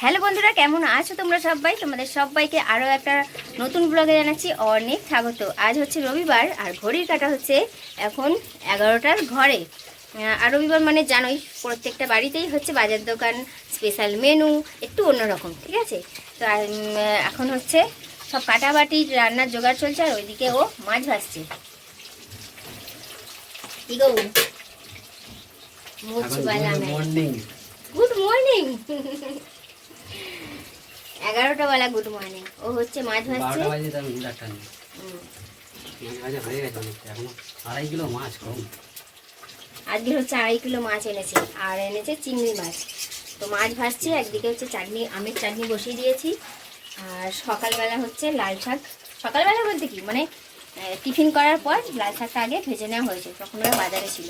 Hello বন্ধুরা কেমন আছো তোমরা সবাই? তোমাদের সবাইকে আরও একটা নতুন ব্লগে জানাচ্ছি অনেক স্বাগত। আজ হচ্ছে রবিবার আর ঘড়ির কাটা হচ্ছে এখন এগারোটার ঘরে। আর রবিবার মানে জানোই প্রত্যেকটা বাড়িতেই হচ্ছে বাজার দোকান স্পেশাল মেনু একটু অন্যরকম ঠিক আছে? তো এখন হচ্ছে সব কাটাবাটি রান্নার জোগাড় চলছে আর ওইদিকে ও মাছ কি গো। মর্নিং গুড মর্নিং এগারোটা বেলা গুড মর্নিং। ও হচ্ছে মাছ ভাজছে। আজকে হচ্ছে আড়াই কিলো মাছ এনেছে আর এনেছে চিংড়ি মাছ। তো মাছ ভাজছে একদিকে হচ্ছে চাটনি আমের চাটনি বসিয়ে দিয়েছি আর সকালবেলা হচ্ছে লাল শাক। সকালবেলা বলতে কি মানে টিফিন করার পর লাল শাকটা আগে ভেজে নেওয়া হয়েছে তখন ওরা বাজারে ছিল।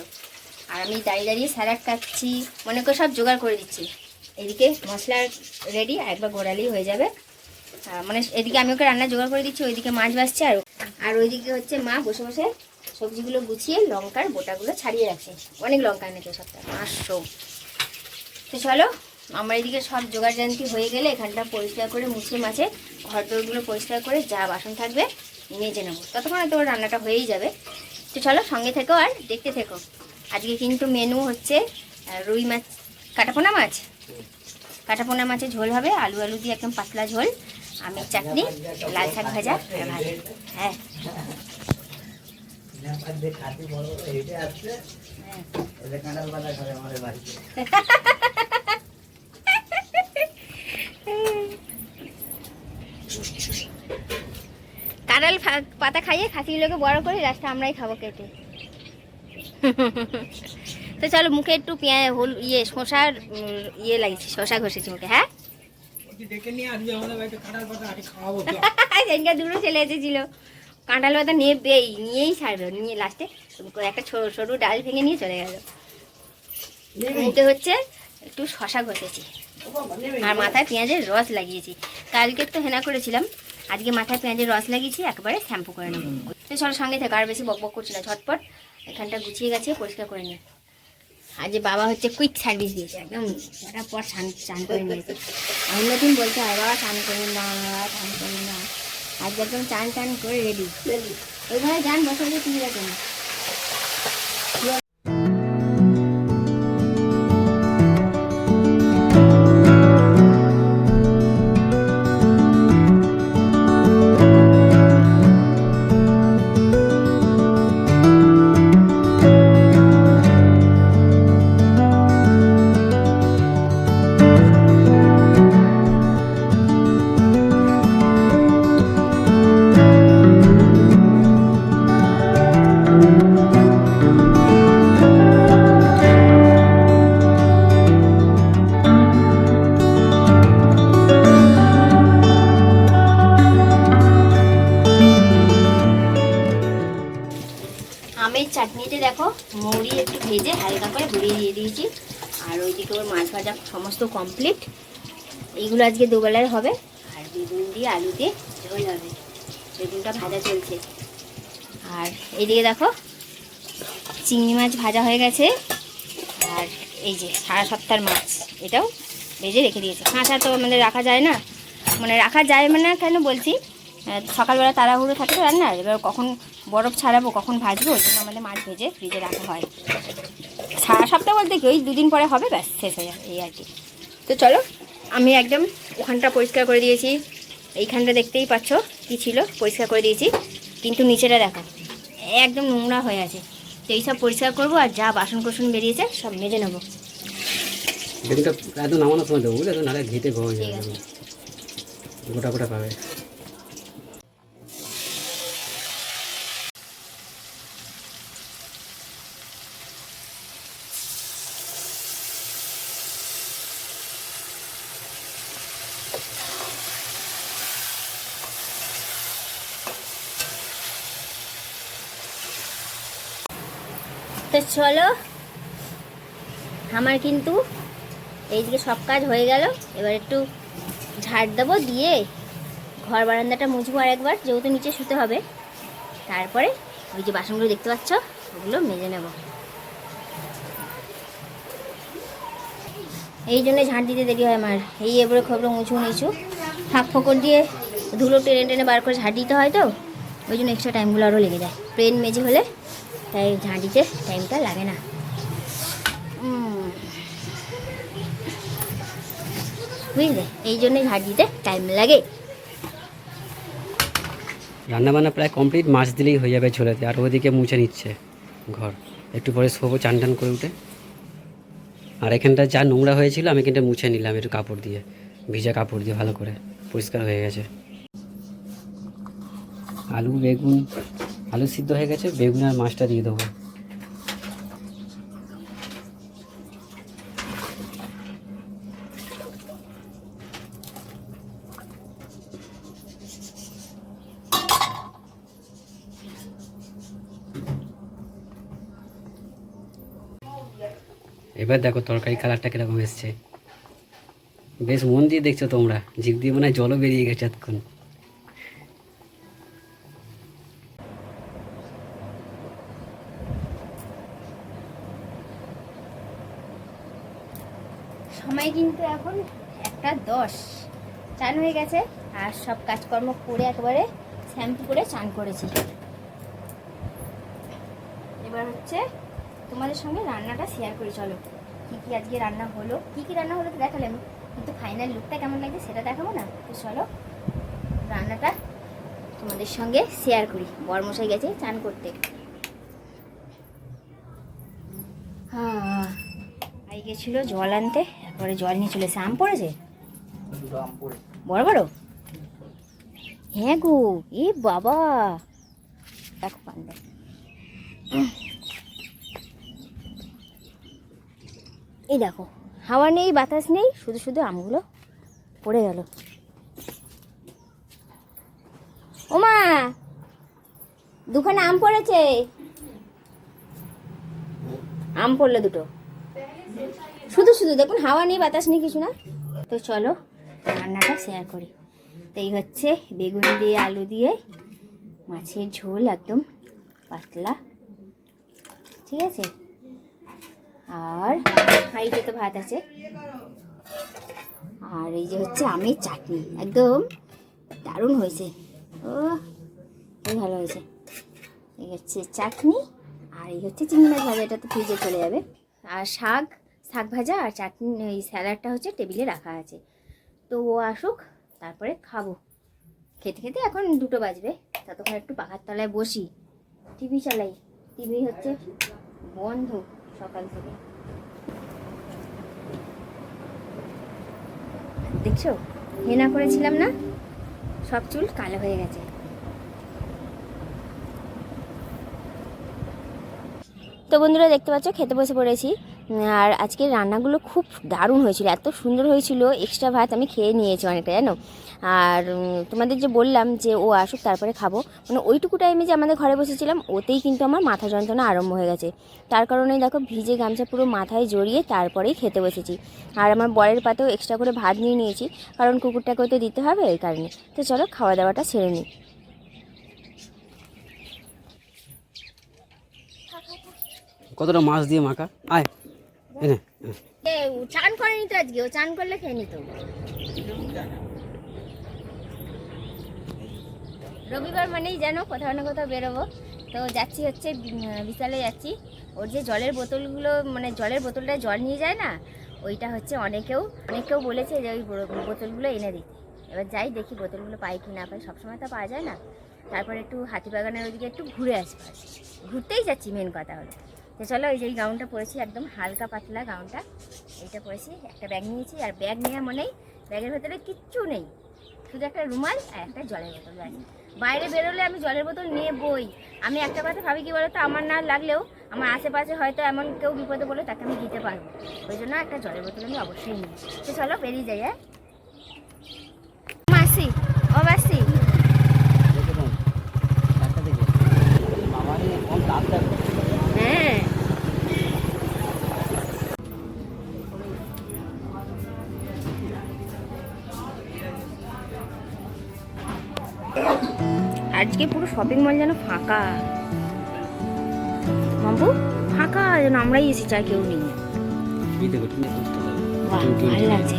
আর আমি দাঁড়িয়ে দাঁড়িয়ে স্যালাড কাটছি মনে করে সব জোগাড় করে দিচ্ছি। এদিকে মশলা রেডি আর একবার গোড়ালেই হয়ে যাবে। মানে এদিকে আমি ওকে রান্না জোগাড় করে দিচ্ছি, ওইদিকে মাছ ভাজছে, আর আর ওইদিকে হচ্ছে মা বসে বসে সবজিগুলো গুছিয়ে লঙ্কার বোটাগুলো ছাড়িয়ে রাখছে। অনেক লঙ্কা এনেছে সপ্তাহে পাঁচশো। তো চলো, আমার এদিকে সব জোগাড় জানতি হয়ে গেলে এখানটা পরিষ্কার করে মুছে মাছে ঘর দোরগুলো পরিষ্কার করে যা বাসন থাকবে মেজে নেব। ততক্ষণে তো রান্নাটা হয়েই যাবে। তো চলো, সঙ্গে থেকো আর দেখতে থেকো। আজকে কিন্তু মেনু হচ্ছে রুই মাছ, কাটাপোনা মাছ? কাটাপোনা মাছের ঝোল হবে, আলু আলু দিয়ে একদম পাতলা ঝোল, আমের চাটনি, লাল শাক ভাজা আর হ্যাঁ। কাঁড়াল পাতা খাইয়ে খাসিগুলোকে বড় করে লাস্টে আমরাই খাব কেটে। তো চলো মুখে একটু পেঁয়াজ হল ইয়ে শশার ইয়ে লাগিয়েছি, শশা ঘষেছি মুখে হ্যাঁ? ডেকে নিয়ে আসবে আমাদের বাড়িতে কাঁঠাল পাতা আগে খাওয়াবো তো। সেদিনকে দুটো ছেলে এসেছিল। কাঁঠাল পাতা নেবেই নিয়েই ছাড়বে নিয়ে লাস্টে একটা সরু ডাল ভেঙে নিয়ে চলে গেল। মুখে হচ্ছে একটু শশা ঘষেছি। আর মাথায় পেঁয়াজের রস লাগিয়েছি। কালকে তো হেনা করেছিলাম, আজকে মাথায় পেঁয়াজের রস লাগিয়েছি, একবারে শ্যাম্পু করে নেব। তো সঙ্গে থেকে, আর বেশি বক বক করছি না, ঝটপট, এখানটা গুছিয়ে গেছে পরিষ্কার করে নিই। আজ যে বাবা হচ্ছে কুইক সার্ভিস দিয়েছে একদম পর স্নান স্নান করে নিয়েছে। অন্যদিন বলতে হয় বাবা স্নান করি না স্নান করি না আজকে একদম চান টান করে রেডি ওইভাবে যান বসালে তুমি রাখেন চাটনিতে দেখো মৌরি একটু ভেজে হালকা করে ঘুরিয়ে দিয়ে দিয়েছি। আর ওইদিকে ওর মাছ ভাজা সমস্ত কমপ্লিট এইগুলো আজকে দুবেলায় হবে। আর বেগুন দিয়ে আলু দিয়ে ঝোল হবে। বেগুনটা ভাজা চলছে। আর এইদিকে দেখো, চিংড়ি মাছ ভাজা হয়ে গেছে। আর এই যে সারা সপ্তাহের মাছ, এটাও ভেজে রেখে দিয়েছে। কাঁচা তো মানে রাখা যায় না। মানে রাখা যায় মানে কেন বলছি? সকালবেলা তাড়াহুড়ো থাকে রান্নার। এবার কখন বরফ ছাড়াবো কখন ভাজবো? ওই জন্য আমাদের মাছ ভেজে ফ্রিজে রাখা হয়। সারা সপ্তাহ বলতে কি ওই দুদিন পরে হবে ব্যাস শেষ হয়ে যাবে এই আর কি। তো চলো আমি একদম ওখানটা পরিষ্কার করে দিয়েছি। এইখানটা দেখতেই পাচ্ছ কি ছিল পরিষ্কার করে দিয়েছি। কিন্তু নিচেটা দেখো একদম নোংরা হয়ে আছে। তো এইসব পরিষ্কার করব আর যা বাসন কোসন বেরিয়েছে সব মেজে নেব। একদম নামানোর সময় দেবো বুঝলে নাহলে ঘেটে। গোটা গোটা পাবে। তো চলো। আমার কিন্তু এইদিকে সব কাজ হয়ে গেল। এবার একটু ঝাড় দেবো, দিয়ে ঘর বারান্দাটা মুছবো আর একবার যেহেতু নিচে শুতে হবে। তারপরে ওই যে বাসনগুলো দেখতে পাচ্ছ, ওগুলো মেজে নেব। এই জন্য ঝাঁট দিতে দেরি হয় আমার। এই এবড়ো খবড়ো উঁচু নিচু ফাঁক ফোকর দিয়ে ধুলো টেনে টেনে বার করে ঝাঁট দিতে হয় তো। ওই জন্য এক্সট্রা টাইমগুলো আরও লেগে যায়। প্লেন মেজে হলে তাই ঝাঁটিতে টাইমটা লাগে না। বুঝলে? এই জন্যই ঝাঁট দিতে টাইম লাগে। রান্নাবান্না প্রায় কমপ্লিট, মাছ দিলেই হয়ে যাবে ছোলাতে আর ওদিকে মুছে নিচ্ছে ঘর। একটু পরে শোবো চান টান করে উঠে। আর এখানটা যা নোংরা হয়েছিল, আমি এখানটা মুছে নিলাম একটু কাপড় দিয়ে, ভিজা কাপড় দিয়ে ভালো করে, পরিষ্কার হয়ে গেছে। আলু, বেগুন আলু সিদ্ধ হয়ে গেছে, বেগুন আর মাছটা দিয়ে দেবো। এবার দেখো তরকারি কালারটা কীরকম এসছে। বেশ মন দিয়ে দেখছ তোমরা, জিভ দিয়ে মনে হয় জলও বেরিয়ে গেছে এতক্ষণ। সময় কিন্তু এখন একটা দশ। চান হয়ে গেছে আর সব কাজকর্ম করে একেবারে শ্যাম্পু করে চান করেছি। এবার হচ্ছে তোমাদের সঙ্গে রান্নাটা শেয়ার করি, চলো। কী কী আজকে রান্না হলো? কী কী রান্না হলো তো দেখালাম কিন্তু ফাইনাল লুকটা কেমন লাগছে সেটা দেখাবো না। তো চলো, রান্নাটা তোমাদের সঙ্গে শেয়ার করি। বরমশাই গেছে চান করতে। হ্যাঁ গেছিল জল আনতে। তারপরে জল নিয়ে চলে এসে আম পড়েছে? বড় বড়? হ্যাঁ গো এ বাবা। দেখো পান্ডা এই দেখো হাওয়া নেই বাতাস নেই শুধু শুধু আমগুলো পড়ে গেল। ওমা দুখানে আম পড়েছে। আম পড়ল দুটো। শুধু শুধু দেখুন, হাওয়া নেই, বাতাস নেই, কিছু না। তো চলো, রান্নাটা শেয়ার করি। তো এই হচ্ছে বেগুন দিয়ে, আলু দিয়ে, মাছের ঝোল একদম পাতলা। ঠিক আছে? আর হাঁড়িতে তো ভাত আছে। আর এই যে হচ্ছে আমের চাটনি, একদম দারুণ হয়েছে। ও ভালো হয়েছে। এই হচ্ছে চাটনি, আর এই হচ্ছে চিংড়ি মাছ ভাজা, এটা তো ফ্রিজে চলে যাবে। আর শাক? শাক ভাজা আর চাটনি, এই স্যালাডটা হচ্ছে টেবিলে রাখা আছে। তো ও আসুক, তারপরে খাব। খেতে খেতে এখন দুটো বাজবে, ততক্ষণ একটু পাখার তলায় বসি। টিভি চালাই। টিভি হচ্ছে বন্ধ সকাল থেকে। দেখছ? হেনা করেছিলাম না? সব চুল কালো হয়ে গেছে। তো বন্ধুরা, দেখতে পাচ্ছ, খেতে বসে পড়েছি। আর আজকের রান্নাগুলো খুব দারুণ হয়েছিল, এত সুন্দর হয়েছিল। এক্সট্রা ভাত আমি খেয়ে নিয়েছি অনেকটা, জানো? আর তোমাদের যে বললাম যে ও আসুক, তারপরে খাব। মানে ওইটুকু টাইমে যে আমাদের ঘরে বসেছিলাম, ওতেই কিন্তু আমার মাথা যন্ত্রণা আরম্ভ হয়ে গেছে। তার কারণে দেখো, ভিজে গামছা পুরো মাথায় জড়িয়ে তারপরেই খেতে বসেছি। আর আমার বরের পাতেও এক্সট্রা করে ভাত নিয়ে নিয়েছি, কারণ কুকুরটাকেও তো দিতে হবে এই কারণে। তো চলো, খাওয়া দাওয়াটা ছেড়ে নিই। কতটা মাছ দিয়ে মাখা? আয়। চান আজকে, ও চান করলে খেয়ে রবিবার মানেই জানো কোথাও না কোথাও বেরোবো। তো যাচ্ছি হচ্ছে বিশালে যাচ্ছি। ওর যে জলের বোতলগুলো মানে জলের বোতলটা জল নিয়ে যায় না, ওইটা হচ্ছে অনেকেও অনেকেও বলেছে যে ওই বোতলগুলো এনে দিতে। এবার যাই দেখি বোতলগুলো পাই কি না পাই, সবসময় তো পাওয়া যায় না। তারপরে একটু হাতিবাগানের ওইদিকে একটু ঘুরে আসব। ঘুরতেই যাচ্ছি, মেন কথা হলো। তো চলো এই যে এই গাউনটা পরেছি, একদম হালকা পাতলা গাউনটা এইটা পরেছি, একটা ব্যাগ নিয়েছি, আর ব্যাগ নেওয়া মনেই ব্যাগের ভেতরে কিচ্ছু নেই। শুধু একটা রুমাল আর একটা জলের বোতল ব্যাস। বাইরে বেরোলে আমি জলের বোতল নিয়ে বই আমি একটা কথা ভাবি কি বলতো, আমার না লাগলেও আমার আশেপাশে হয়তো এমন কেউ বিপদে বলে তাকে আমি দিতে পারব। ওই জন্য একটা জলের বোতল আমি অবশ্যই নিই তো চলো বেরিয়ে যাই হ্যাঁ? মাসি, ও মাসি। আজকে পুরো শপিং মল যেন ফাঁকা। মাম্পু ফাঁকা যেন আমরাই এসেছি আর কেউ নেই। ভালো লাগছে।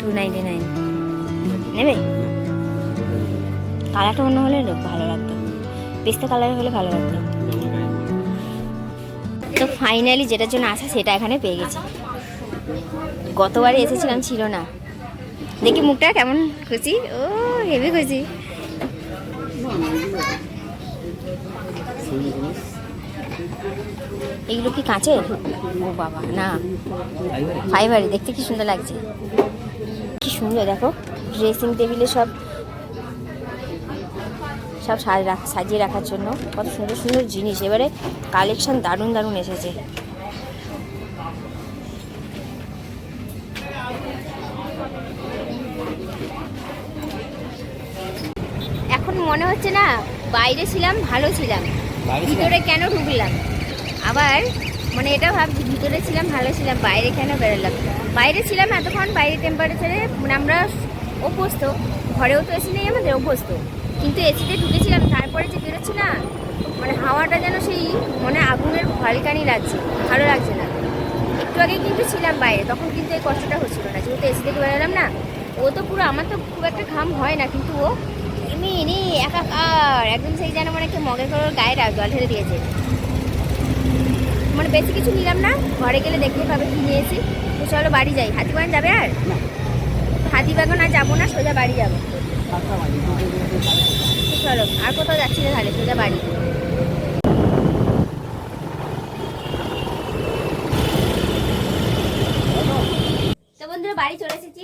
টু নাইনটি নাইন নেবে? কালারটা অন্য হলে ভালো লাগতো। পেস্তা কালার হলে ভালো লাগতো। তো ফাইনালি যেটার জন্য আসা সেটা এখানে পেয়ে গেছি। গতবারে এসেছিলাম ছিল না। দেখি মুখটা, কেমন খুশি? ও, হেভি খুশি। এগুলো কি কাঁচের? ও বাবা, না। ফাইবারে, দেখতে কি সুন্দর লাগছে। কি সুন্দর, দেখো ড্রেসিং টেবিলে সব সব সাজ, সাজিয়ে রাখার জন্য। কত সুন্দর সুন্দর জিনিস। এবারে কালেকশন দারুণ দারুণ এসেছে। মনে হচ্ছে না বাইরে ছিলাম ভালো ছিলাম। ভিতরে কেন ঢুকলাম? আবার মানে এটা ভাবছি ভিতরে ছিলাম ভালো ছিলাম বাইরে কেন বেরোলাম? বাইরে ছিলাম এতক্ষণ বাইরে টেম্পারেচারে মানে আমরা অভ্যস্ত। ঘরেও তো এসি নেই আমাদের অভ্যস্ত। কিন্তু এসিতে ঢুকেছিলাম তারপরে যে বেরোচ্ছি না মানে হাওয়াটা যেন সেই মানে আগুনের ভলকানি লাগছে ভালো লাগছে না। একটু আগে কিন্তু ছিলাম বাইরে তখন কিন্তু এই কষ্টটা হচ্ছিল না। যেহেতু এসি থেকে বেরোলাম না ও তো পুরো আমার তো খুব একটা ঘাম হয় না কিন্তু ও এমনি এনে একাকার একদম সেই যেন মানে কি মগে করে গায়ে জল ঢেলে দিয়েছে। মানে বেশি কিছু নিলাম না। ঘরে গেলে দেখতে পাবে কি নিয়েছি। তো চলো বাড়ি যাই। হাতিবাগান যাবে আর? হাতিবাগান আর যাব না সোজা বাড়ি যাব। তো চলো আর কোথাও যাচ্ছি না তাহলে সোজা বাড়ি। তো বন্ধুরা বাড়ি চলে এসেছি।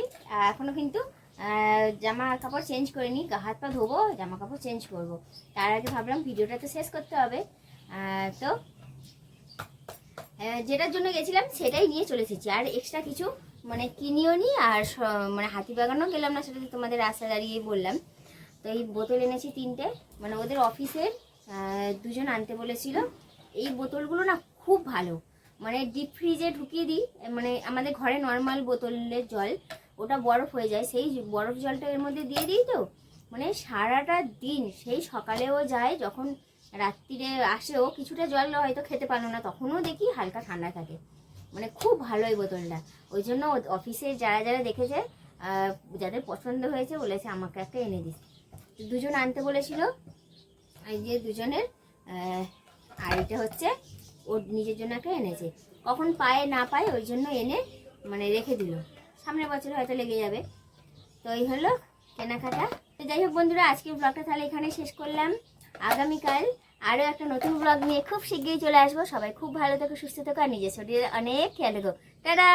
এখনও কিন্তু জামা কাপড় চেঞ্জ করিনি গা, হাত পা ধোবো, জামা কাপড় চেঞ্জ করব। তার আগে ভাবলাম ভিডিওটা তো শেষ করতে হবে। তো যেটার জন্য গেছিলাম সেটাই নিয়ে চলে এসেছি। আর এক্সট্রা কিছু মানে কিনিও নি, আর মানে হাতিবাগানও গেলাম না, সেটা তোমাদের রাস্তা দাঁড়িয়েই বললাম। তো এই বোতল এনেছি তিনটে। মানে ওদের অফিসের দুজন আনতে বলেছিল। এই বোতলগুলো না খুব ভালো। মানে ডিপ ফ্রিজে ঢুকিয়ে দিই মানে আমাদের ঘরে নর্মাল বোতলের জল। ওটা বরফ হয়ে যায়। সেই বরফ জলটা এর মধ্যে দিয়ে দিই তো? মানে সারাটা দিন সেই সকালেও যায়, যখন রাত্রিরে আসেও কিছুটা জল হয়তো খেতে পারল না, তখনও দেখি হালকা ঠান্ডা থাকে। মানে খুব ভালো এই বোতলটা। ওই জন্য অফিসে যারা যারা দেখেছে যাদের পছন্দ হয়েছে বলেছে আমাকে একটা এনে দিস। দুজন আনতে বলেছিল। এই যে দুজনের আর এটা হচ্ছে ওর নিজের জন্য একটা এনেছে। কখন পায় না পায় ওই জন্য এনে মানে রেখে দিল। সামনের বছর হয়তো লেগে যাবে। তো এই হলো কেনাকাটা। তো যাই হোক বন্ধুরা, আজকের ব্লগটা তাহলে এখানে শেষ করলাম। আগামীকাল আরও একটা নতুন ব্লগ নিয়ে খুব শীঘ্রই চলে আসব। সবাই খুব ভালো থেকো, সুস্থ থেকো, আর নিজের শরীরে অনেক খেয়াল রেখো। টাটা!